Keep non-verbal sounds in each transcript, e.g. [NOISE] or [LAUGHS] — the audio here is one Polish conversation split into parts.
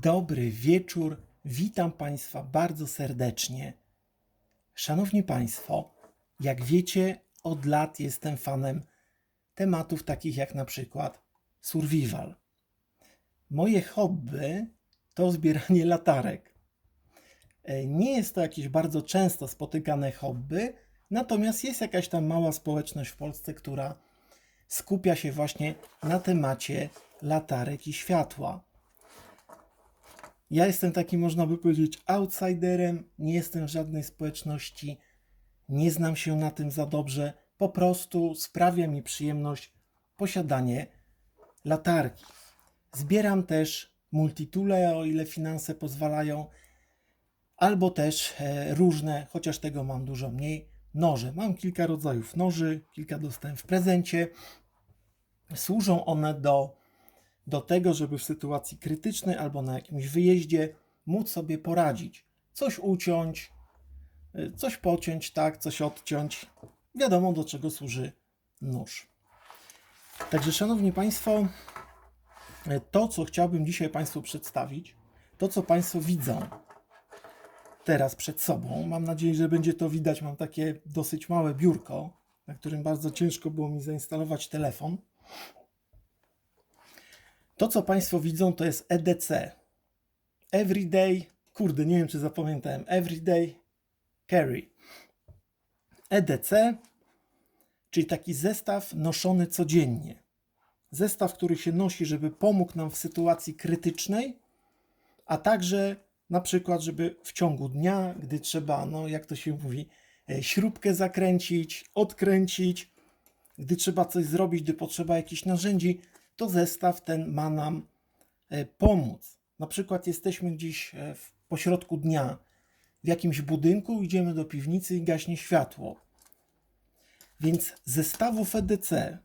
Dobry wieczór, witam Państwa bardzo serdecznie. Szanowni Państwo, jak wiecie, od lat jestem fanem tematów takich jak na przykład survival. Moje hobby to zbieranie latarek. E, Nie jest to jakieś bardzo często spotykane hobby, natomiast jest jakaś tam mała społeczność w Polsce, która skupia się właśnie na temacie latarek i światła. Ja jestem taki, można by powiedzieć, outsiderem, nie jestem w żadnej społeczności, nie znam się na tym za dobrze, po prostu sprawia mi przyjemność posiadanie latarki. Zbieram też multitule, o ile finanse pozwalają, albo też e, różne, chociaż tego mam dużo mniej, noże. Mam kilka rodzajów noży, kilka dostałem w prezencie. Służą one do do tego, żeby w sytuacji krytycznej albo na jakimś wyjeździe móc sobie poradzić. Coś uciąć, y, coś pociąć, tak, coś odciąć. Wiadomo, do czego służy nóż. Także, Szanowni Państwo, y, to, co chciałbym dzisiaj Państwu przedstawić, to, co Państwo widzą teraz przed sobą, mam nadzieję, że będzie to widać. Mam takie dosyć małe biurko, na którym bardzo ciężko było mi zainstalować telefon. To, co Państwo widzą, to jest EDC. Everyday, kurde, nie wiem, czy zapamiętałem. Everyday Carry. EDC, czyli taki zestaw noszony codziennie. Zestaw, który się nosi, żeby pomógł nam w sytuacji krytycznej, a także na przykład, żeby w ciągu dnia, gdy trzeba, no jak to się mówi, e, śrubkę zakręcić, odkręcić, gdy trzeba coś zrobić, gdy potrzeba jakichś narzędzi, to zestaw ten ma nam e, pomóc. Na przykład jesteśmy gdzieś e, w pośrodku dnia w jakimś budynku, idziemy do piwnicy i gaśnie światło. Więc zestawów EDC,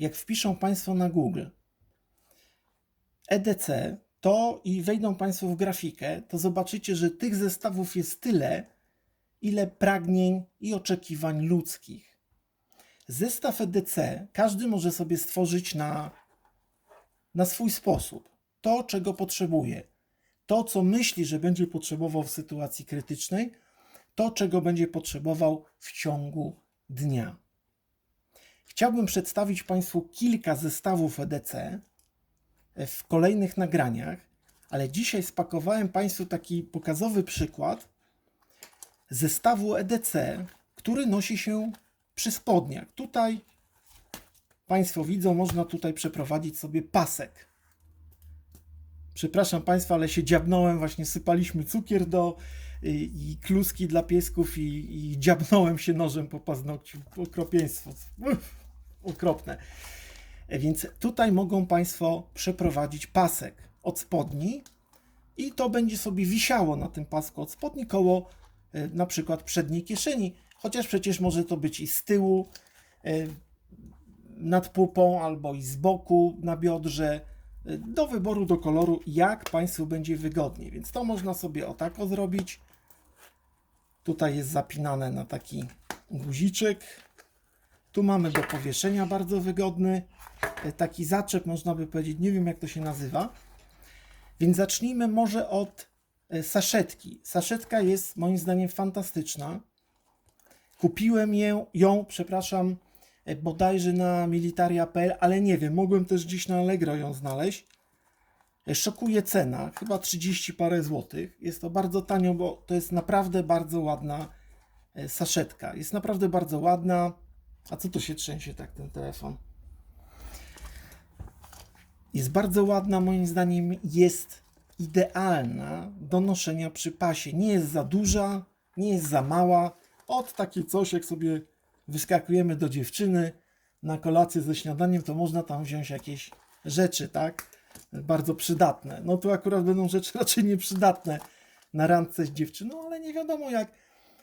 jak wpiszą Państwo na Google EDC, to i wejdą Państwo w grafikę, to zobaczycie, że tych zestawów jest tyle, ile pragnień i oczekiwań ludzkich. Zestaw EDC każdy może sobie stworzyć na na swój sposób. To, czego potrzebuje, to, co myśli, że będzie potrzebował w sytuacji krytycznej, to, czego będzie potrzebował w ciągu dnia. Chciałbym przedstawić Państwu kilka zestawów EDC w kolejnych nagraniach, ale dzisiaj spakowałem Państwu taki pokazowy przykład zestawu EDC, który nosi się przy spodniach. Tutaj Państwo widzą, można tutaj przeprowadzić sobie pasek. Przepraszam Państwa, ale się dziabnąłem, właśnie sypaliśmy cukier do i, i kluski dla piesków i, i dziabnąłem się nożem po paznokciu. Okropieństwo. Okropne. E, Więc tutaj mogą Państwo przeprowadzić pasek od spodni i to będzie sobie wisiało na tym pasku od spodni koło e, na przykład przedniej kieszeni, chociaż przecież może to być i z tyłu, e, nad pupą albo i z boku na biodrze. y, Do wyboru, do koloru, jak Państwu będzie wygodniej. Więc to można sobie o tako zrobić. Tutaj jest zapinane na taki guziczek. Tu mamy do powieszenia bardzo wygodny. y, Taki zaczep, można by powiedzieć, nie wiem jak to się nazywa. Więc zacznijmy może od y, saszetki. Saszetka jest moim zdaniem fantastyczna. Kupiłem ją, ją przepraszam, bodajże na militaria.pl, ale nie wiem, mogłem też gdzieś na Allegro ją znaleźć. E, Szokuje cena, chyba 30 parę złotych. Jest to bardzo tanio, bo to jest naprawdę bardzo ładna e, saszetka. Jest naprawdę bardzo ładna. A co to się trzęsie tak ten telefon? Jest bardzo ładna, moim zdaniem jest idealna do noszenia przy pasie. Nie jest za duża, nie jest za mała. Od takie coś, jak sobie wyskakujemy do dziewczyny na kolację ze śniadaniem, to można tam wziąć jakieś rzeczy, tak? Bardzo przydatne. No tu akurat będą rzeczy [LAUGHS] raczej nieprzydatne na randce z dziewczyną, ale nie wiadomo jak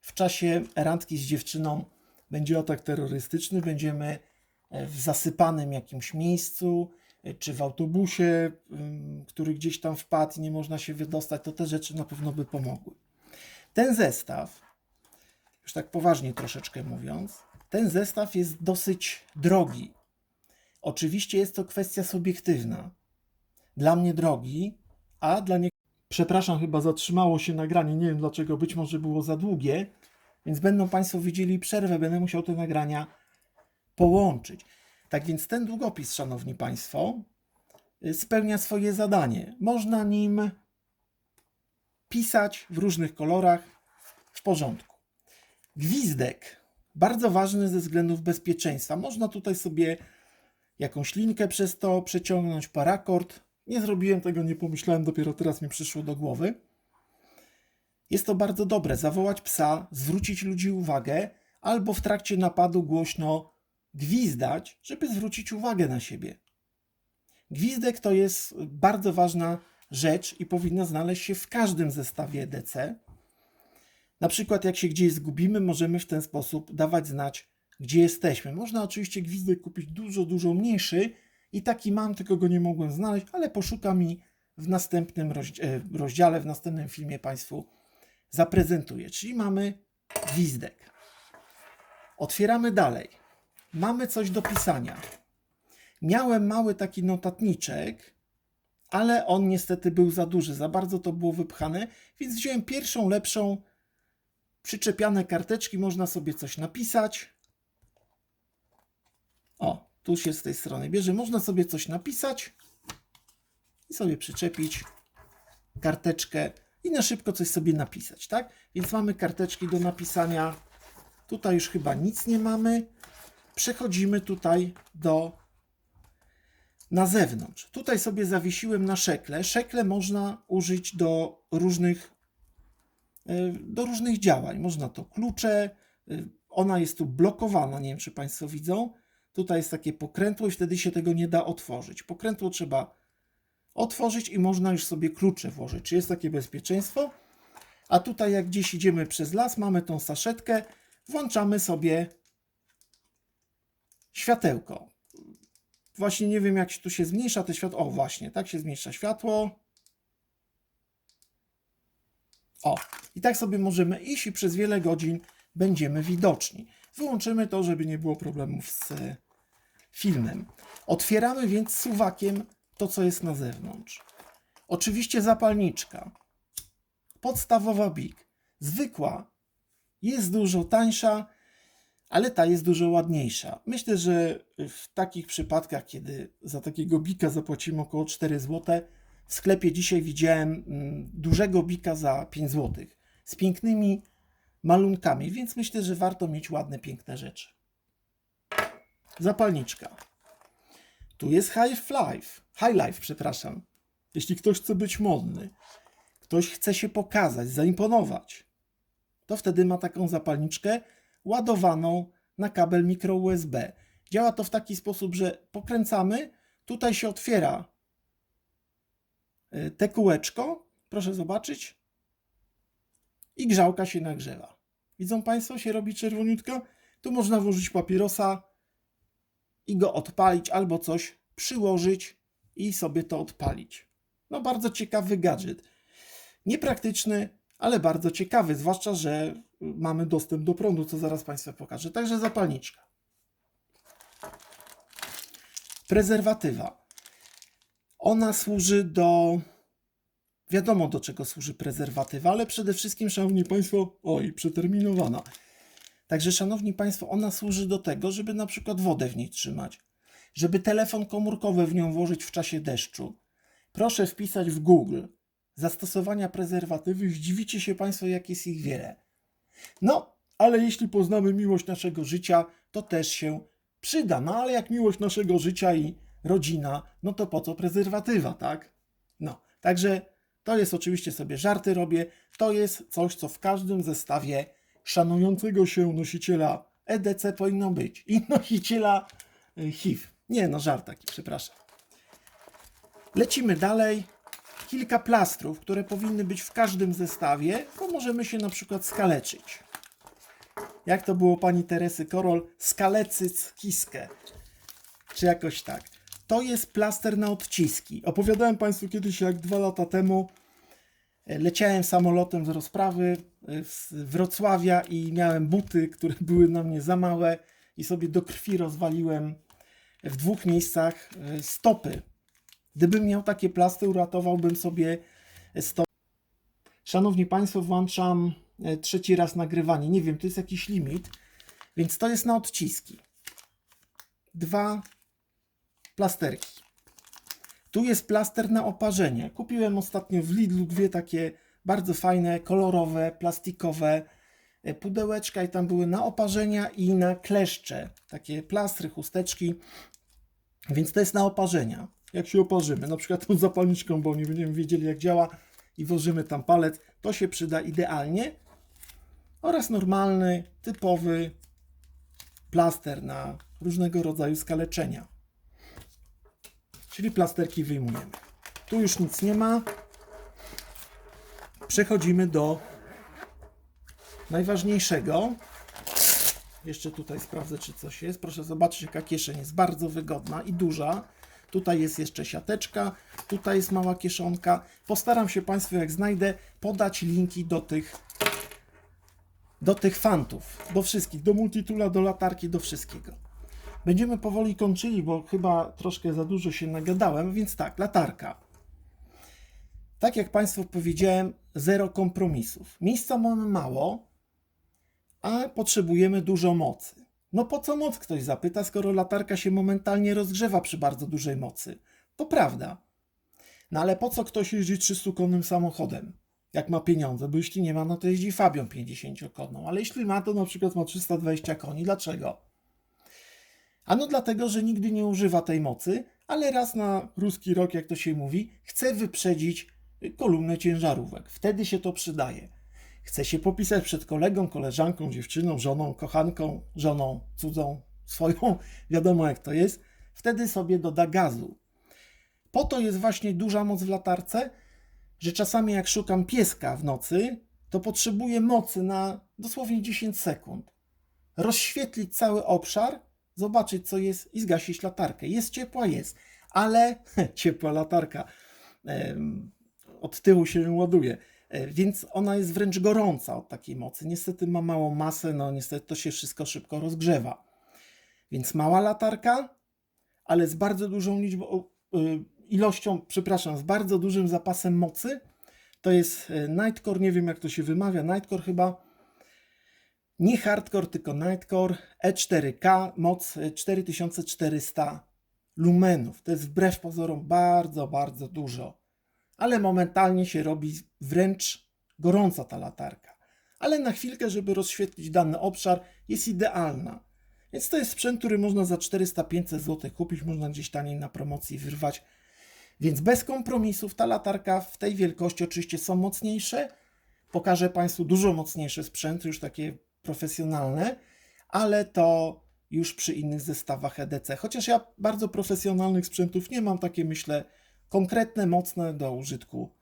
w czasie randki z dziewczyną będzie atak terrorystyczny, będziemy e, w zasypanym jakimś miejscu, e, czy w autobusie, ym, który gdzieś tam wpadł nie można się wydostać, to te rzeczy na pewno by pomogły. Ten zestaw, już tak poważnie troszeczkę mówiąc, ten zestaw jest dosyć drogi. Oczywiście jest to kwestia subiektywna. Dla mnie drogi, a dla nie... Przepraszam, chyba zatrzymało się nagranie, nie wiem dlaczego, być może było za długie, więc będą Państwo widzieli przerwę, będę musiał te nagrania połączyć. Tak więc ten długopis, Szanowni Państwo, y, spełnia swoje zadanie. Można nim pisać w różnych kolorach w porządku. Gwizdek, bardzo ważny ze względów bezpieczeństwa. Można tutaj sobie jakąś linkę przez to przeciągnąć, parakord. Nie zrobiłem tego, nie pomyślałem, dopiero teraz mi przyszło do głowy. Jest to bardzo dobre. Zawołać psa, zwrócić ludzi uwagę, albo w trakcie napadu głośno gwizdać, żeby zwrócić uwagę na siebie. Gwizdek to jest bardzo ważna rzecz i powinna znaleźć się w każdym zestawie EDC. Na przykład, jak się gdzieś zgubimy, możemy w ten sposób dawać znać, gdzie jesteśmy. Można oczywiście gwizdek kupić dużo, dużo mniejszy i taki mam, tylko go nie mogłem znaleźć, ale poszukam i w następnym e, rozdziale, w następnym filmie Państwu zaprezentuję. Czyli mamy gwizdek. Otwieramy dalej. Mamy coś do pisania. Miałem mały taki notatniczek, ale on niestety był za duży, za bardzo to było wypchane, więc wziąłem pierwszą, lepszą, przyczepiane karteczki, można sobie coś napisać. O, tu się z tej strony bierze, można sobie coś napisać i sobie przyczepić karteczkę i na szybko coś sobie napisać, tak? Więc mamy karteczki do napisania. Tutaj już chyba nic nie mamy. Przechodzimy tutaj do na zewnątrz. Tutaj sobie zawiesiłem na szekle. Szekle można użyć do różnych do różnych działań. Można to klucze. e, Ona jest tu blokowana, nie wiem czy Państwo widzą. Tutaj jest takie pokrętło i wtedy się tego nie da otworzyć. Pokrętło trzeba otworzyć i można już sobie klucze włożyć. Czy jest takie bezpieczeństwo? A tutaj jak gdzieś idziemy przez las, mamy tą saszetkę, włączamy sobie światełko. Właśnie nie wiem, jak tu się zmniejsza te światło. O, właśnie, tak się zmniejsza światło. O, i tak sobie możemy iść i przez wiele godzin będziemy widoczni. Wyłączymy to, żeby nie było problemów z e, filmem. Otwieramy więc suwakiem to, co jest na zewnątrz. Oczywiście zapalniczka. Podstawowa BIG. Zwykła jest dużo tańsza, ale ta jest dużo ładniejsza. Myślę, że w takich przypadkach, kiedy za takiego bika zapłacimy około 4 zł, w sklepie dzisiaj widziałem mm, dużego bika za 5 zł z pięknymi malunkami, więc myślę, że warto mieć ładne, piękne rzeczy. Zapalniczka. Tu jest High Life, High Life, przepraszam. Jeśli ktoś chce być modny, ktoś chce się pokazać, zaimponować, to wtedy ma taką zapalniczkę ładowaną na kabel mikro USB. Działa to w taki sposób, że pokręcamy, tutaj się otwiera te kółeczko, proszę zobaczyć, i grzałka się nagrzewa. Widzą Państwo, się robi czerwoniutka? Tu można włożyć papierosa i go odpalić, albo coś przyłożyć i sobie to odpalić. No bardzo ciekawy gadżet. Niepraktyczny, ale bardzo ciekawy, zwłaszcza, że mamy dostęp do prądu, co zaraz Państwu pokażę. Także zapalniczka. Prezerwatywa. Ona służy do. Wiadomo, do czego służy prezerwatywa, ale przede wszystkim, Szanowni Państwo, oj, przeterminowana. Także, Szanowni Państwo, ona służy do tego, żeby na przykład wodę w niej trzymać, żeby telefon komórkowy w nią włożyć w czasie deszczu. Proszę wpisać w Google zastosowania prezerwatywy, zdziwicie się Państwo, jak jest ich wiele. No, ale jeśli poznamy miłość naszego życia, to też się przyda. No, ale jak miłość naszego życia i rodzina, no to po co prezerwatywa, tak? No, także to jest oczywiście sobie żarty robię. To jest coś, co w każdym zestawie szanującego się nosiciela EDC powinno być i [LAUGHS] nosiciela y, HIV. Nie, no żart taki, przepraszam. Lecimy dalej. Kilka plastrów, które powinny być w każdym zestawie, bo możemy się na przykład skaleczyć. Jak to było pani Teresy Korol? Skalecyc kiskę. Czy jakoś tak. To jest plaster na odciski. Opowiadałem Państwu kiedyś, jak dwa lata temu e, leciałem samolotem z rozprawy e, z Wrocławia i miałem buty, które [LAUGHS] były na mnie za małe i sobie do krwi rozwaliłem w dwóch miejscach e, stopy Gdybym miał takie plasty, uratowałbym sobie 100. Szanowni Państwo, włączam trzeci raz nagrywanie. Nie wiem, to jest jakiś limit, więc to jest na odciski. Dwa plasterki. Tu jest plaster na oparzenie. Kupiłem ostatnio w Lidlu dwie takie bardzo fajne, kolorowe, plastikowe e, pudełeczka i tam były na oparzenia i na kleszcze. Takie plastry, chusteczki. Więc to jest na oparzenia. Jak się oparzymy, na przykład tą zapalniczką, bo nie będziemy wiedzieli jak działa i włożymy tam palec, to się przyda idealnie. Oraz normalny, typowy plaster na różnego rodzaju skaleczenia. Czyli plasterki wyjmujemy. Tu już nic nie ma. Przechodzimy do najważniejszego. Jeszcze tutaj sprawdzę, czy coś jest. Proszę zobaczyć, jaka kieszeń jest bardzo wygodna i duża. Tutaj jest jeszcze siateczka, tutaj jest mała kieszonka. Postaram się Państwu, jak znajdę, podać linki do tych, do tych fantów, do wszystkich, do multitula, do latarki, do wszystkiego. Będziemy powoli kończyli, bo chyba troszkę za dużo się nagadałem, więc tak, latarka. Tak jak Państwu powiedziałem, zero kompromisów. Miejsca mamy mało, a potrzebujemy dużo mocy. No po co moc, ktoś zapyta, skoro latarka się momentalnie rozgrzewa przy bardzo dużej mocy. To prawda. No ale po co ktoś jeździ 300-konnym samochodem, jak ma pieniądze? Bo jeśli nie ma, no to jeździ Fabią 50-konną. Ale jeśli ma, to na przykład ma 320 koni. Dlaczego? Ano dlatego, że nigdy nie używa tej mocy, ale raz na ruski rok, jak to się mówi, chce wyprzedzić kolumnę ciężarówek. Wtedy się to przydaje. Chce się popisać przed kolegą, koleżanką, dziewczyną, żoną, kochanką, żoną cudzą, swoją, [LAUGHS] wiadomo jak to jest. Wtedy sobie doda gazu. Po to jest właśnie duża moc w latarce, że czasami jak szukam pieska w nocy, to potrzebuję mocy na dosłownie 10 sekund. Rozświetlić cały obszar, zobaczyć co jest i zgasić latarkę. Jest ciepła, jest, ale [LAUGHS] ciepła latarka od tyłu się ładuje. E, Więc ona jest wręcz gorąca od takiej mocy. Niestety ma małą masę, no niestety to się wszystko szybko rozgrzewa. Więc mała latarka, ale z bardzo dużą liczbą, y, ilością, przepraszam, z bardzo dużym zapasem mocy. To jest y, Nightcore, nie wiem jak to się wymawia, Nightcore chyba. Nie hardcore, tylko Nightcore E4K, moc y, 4400 lumenów. To jest wbrew pozorom bardzo, bardzo dużo ale momentalnie się robi wręcz gorąca ta latarka. Ale na chwilkę, żeby rozświetlić dany obszar, jest idealna. Więc to jest sprzęt, który można za 400-500 zł kupić, można gdzieś taniej na promocji wyrwać. Więc bez kompromisów ta latarka w tej wielkości oczywiście są mocniejsze. Pokażę Państwu dużo mocniejsze sprzęty, już takie profesjonalne, ale to już przy innych zestawach EDC. Chociaż ja bardzo profesjonalnych sprzętów nie mam, takie myślę konkretne, mocne do użytku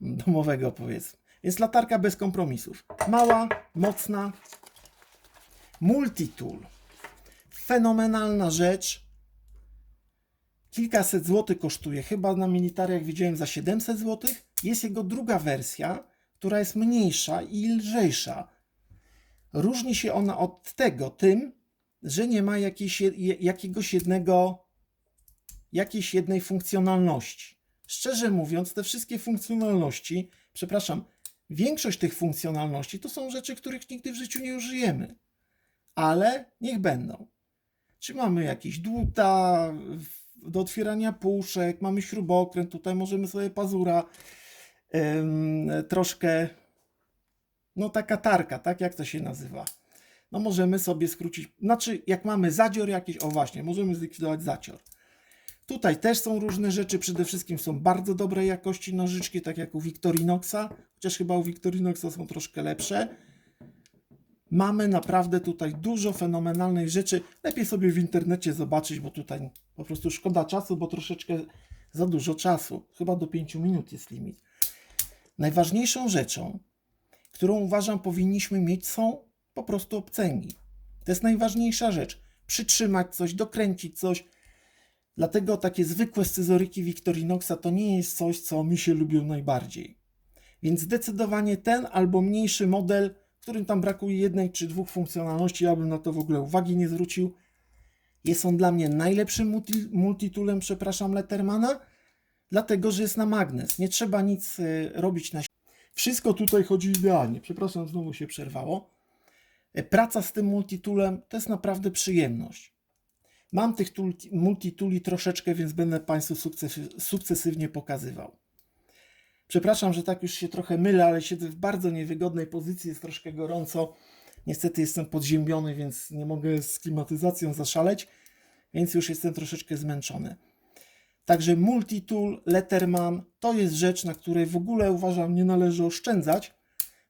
domowego, powiedzmy. Więc latarka bez kompromisów. Mała, mocna, multitool. Fenomenalna rzecz. Kilkaset złotych kosztuje. Chyba na militariach widziałem za 700 złotych. Jest jego druga wersja, która jest mniejsza i lżejsza. Różni się ona od tego tym, że nie ma jakiejś, jakiegoś jednego jakiejś jednej funkcjonalności. Szczerze mówiąc, te wszystkie funkcjonalności, przepraszam, większość tych funkcjonalności to są rzeczy, których nigdy w życiu nie użyjemy. Ale niech będą. Czy mamy jakiś dłuta do otwierania puszek, mamy śrubokręt, tutaj możemy sobie pazura troszkę, no taka tarka, tak jak to się nazywa. No możemy sobie skrócić, znaczy jak mamy zadzior jakiś, o właśnie, możemy zlikwidować zacior. Tutaj też są różne rzeczy, przede wszystkim są bardzo dobrej jakości nożyczki, tak jak u Victorinoxa, chociaż chyba u Victorinoxa są troszkę lepsze. Mamy naprawdę tutaj dużo fenomenalnych rzeczy. Lepiej sobie w internecie zobaczyć, bo tutaj po prostu szkoda czasu, bo troszeczkę za dużo czasu. Chyba do 5 minut jest limit. Najważniejszą rzeczą, którą uważam powinniśmy mieć, są po prostu obcęgi. To jest najważniejsza rzecz. Przytrzymać coś, dokręcić coś, Dlatego takie zwykłe scyzoryki Victorinoxa to nie jest coś, co mi się lubią najbardziej. Więc zdecydowanie ten albo mniejszy model, którym tam brakuje jednej czy dwóch funkcjonalności, ja bym na to w ogóle uwagi nie zwrócił. Jest on dla mnie najlepszym multi multitoolem, przepraszam, Lettermana. dlatego że jest na magnes. Nie trzeba nic y, robić na Wszystko tutaj chodzi idealnie. Przepraszam, znowu się przerwało. E, Praca z tym multitoolem to jest naprawdę przyjemność. Mam tych tool, multitooli troszeczkę, więc będę Państwu sukces, sukcesywnie pokazywał. Przepraszam, że tak już się trochę mylę, ale siedzę w bardzo niewygodnej pozycji, jest troszkę gorąco. Niestety jestem podziębiony, więc nie mogę z klimatyzacją zaszaleć, więc już jestem troszeczkę zmęczony. Także multitool, Letterman to jest rzecz, na której w ogóle uważam nie należy oszczędzać,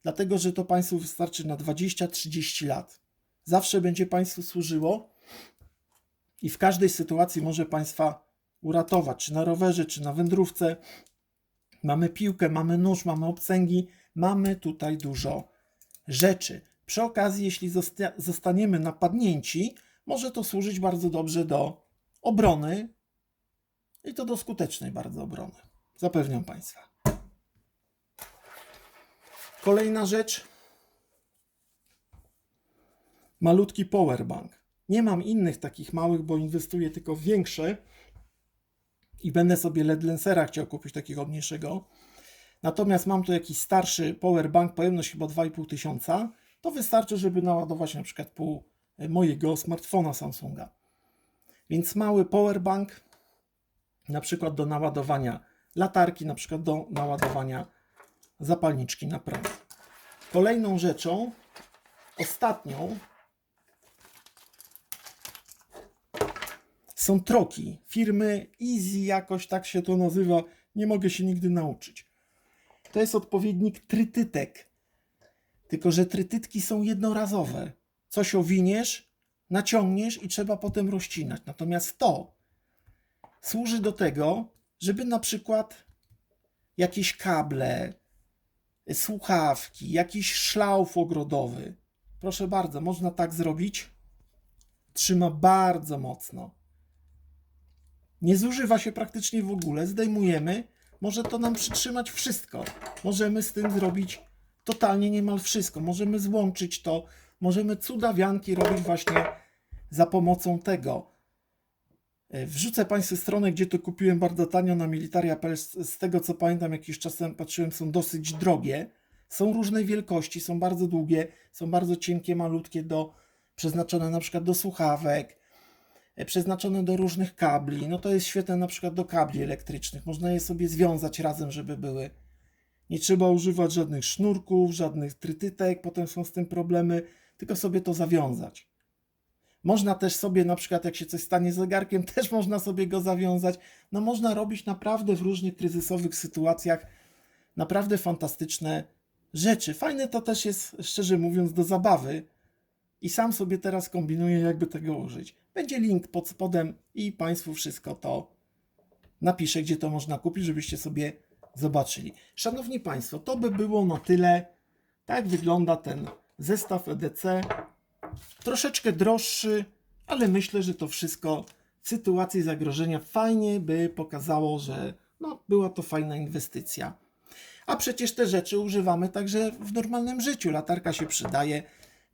dlatego że to Państwu wystarczy na 20-30 lat. Zawsze będzie Państwu służyło i w każdej sytuacji może Państwa uratować, czy na rowerze, czy na wędrówce. Mamy piłkę, mamy nóż, mamy obcęgi, mamy tutaj dużo rzeczy. Przy okazji, jeśli zosta- zostaniemy napadnięci, może to służyć bardzo dobrze do obrony i to do skutecznej bardzo obrony. Zapewniam Państwa. Kolejna rzecz. Malutki powerbank. Nie mam innych takich małych, bo inwestuję tylko w większe i będę sobie LED Lancera chciał kupić takiego mniejszego. Natomiast mam tu jakiś starszy powerbank, pojemność chyba 2,5 tysiąca. To wystarczy, żeby naładować na przykład pół mojego smartfona Samsunga. Więc mały powerbank, na przykład do naładowania latarki, na przykład do naładowania zapalniczki na prąd. Kolejną rzeczą, ostatnią, są troki firmy Easy, jakoś tak się to nazywa. Nie mogę się nigdy nauczyć. To jest odpowiednik trytytek. Tylko, że trytytki są jednorazowe. Coś owiniesz, naciągniesz i trzeba potem rozcinać. Natomiast to służy do tego, żeby na przykład jakieś kable, słuchawki, jakiś szlauf ogrodowy. Proszę bardzo, można tak zrobić. Trzyma bardzo mocno. Nie zużywa się praktycznie w ogóle. Zdejmujemy. Może to nam przytrzymać wszystko. Możemy z tym zrobić totalnie niemal wszystko. Możemy złączyć to. Możemy cudawianki robić właśnie za pomocą tego. E, Wrzucę Państwu stronę, gdzie to kupiłem bardzo tanio na militaria.pl. Z tego co pamiętam, jakiś czas temu patrzyłem, są dosyć drogie. Są różnej wielkości, są bardzo długie, są bardzo cienkie, malutkie, do, przeznaczone na przykład do słuchawek, e, przeznaczone do różnych kabli. No to jest świetne na przykład do kabli elektrycznych. Można je sobie związać razem, żeby były. Nie trzeba używać żadnych sznurków, żadnych trytytek, potem są z tym problemy, tylko sobie to zawiązać. Można też sobie, na przykład, jak się coś stanie z zegarkiem, [LAUGHS] też można sobie go zawiązać. No, można robić naprawdę w różnych kryzysowych sytuacjach naprawdę fantastyczne rzeczy. Fajne to też jest, szczerze mówiąc, do zabawy. I sam sobie teraz kombinuję, jakby tego użyć. Będzie link pod spodem i Państwu wszystko to napiszę, gdzie to można kupić, żebyście sobie zobaczyli. Szanowni Państwo, to by było na tyle. Tak wygląda ten zestaw EDC troszeczkę droższy, ale myślę, że to wszystko w sytuacji zagrożenia fajnie by pokazało, że no, była to fajna inwestycja. A przecież te rzeczy używamy także w normalnym życiu. Latarka się przydaje,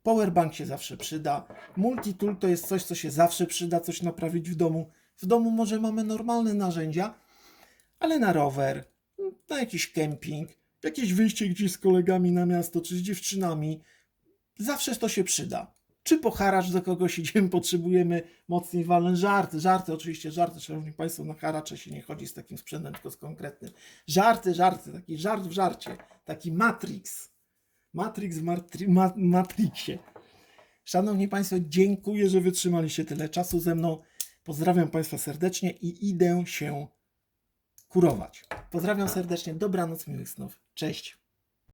powerbank się zawsze przyda, multitool to jest coś, co się zawsze przyda, coś naprawić w domu. W domu może mamy normalne narzędzia, ale na rower, na jakiś kemping, jakieś wyjście gdzieś z kolegami na miasto, czy z dziewczynami, zawsze to się przyda. Czy po haracz do kogoś idziemy, potrzebujemy mocniej walne żarty. Żarty, oczywiście żarty, szanowni państwo, na haracze się nie chodzi z takim sprzętem, tylko z konkretnym. Żarty, żarty, taki żart w żarcie, taki Matrix. Matrix w matri- ma- Matrixie. Szanowni Państwo, dziękuję, że wytrzymaliście tyle czasu ze mną. Pozdrawiam Państwa serdecznie i idę się kurować. Pozdrawiam serdecznie, dobranoc, miłych snów. Cześć.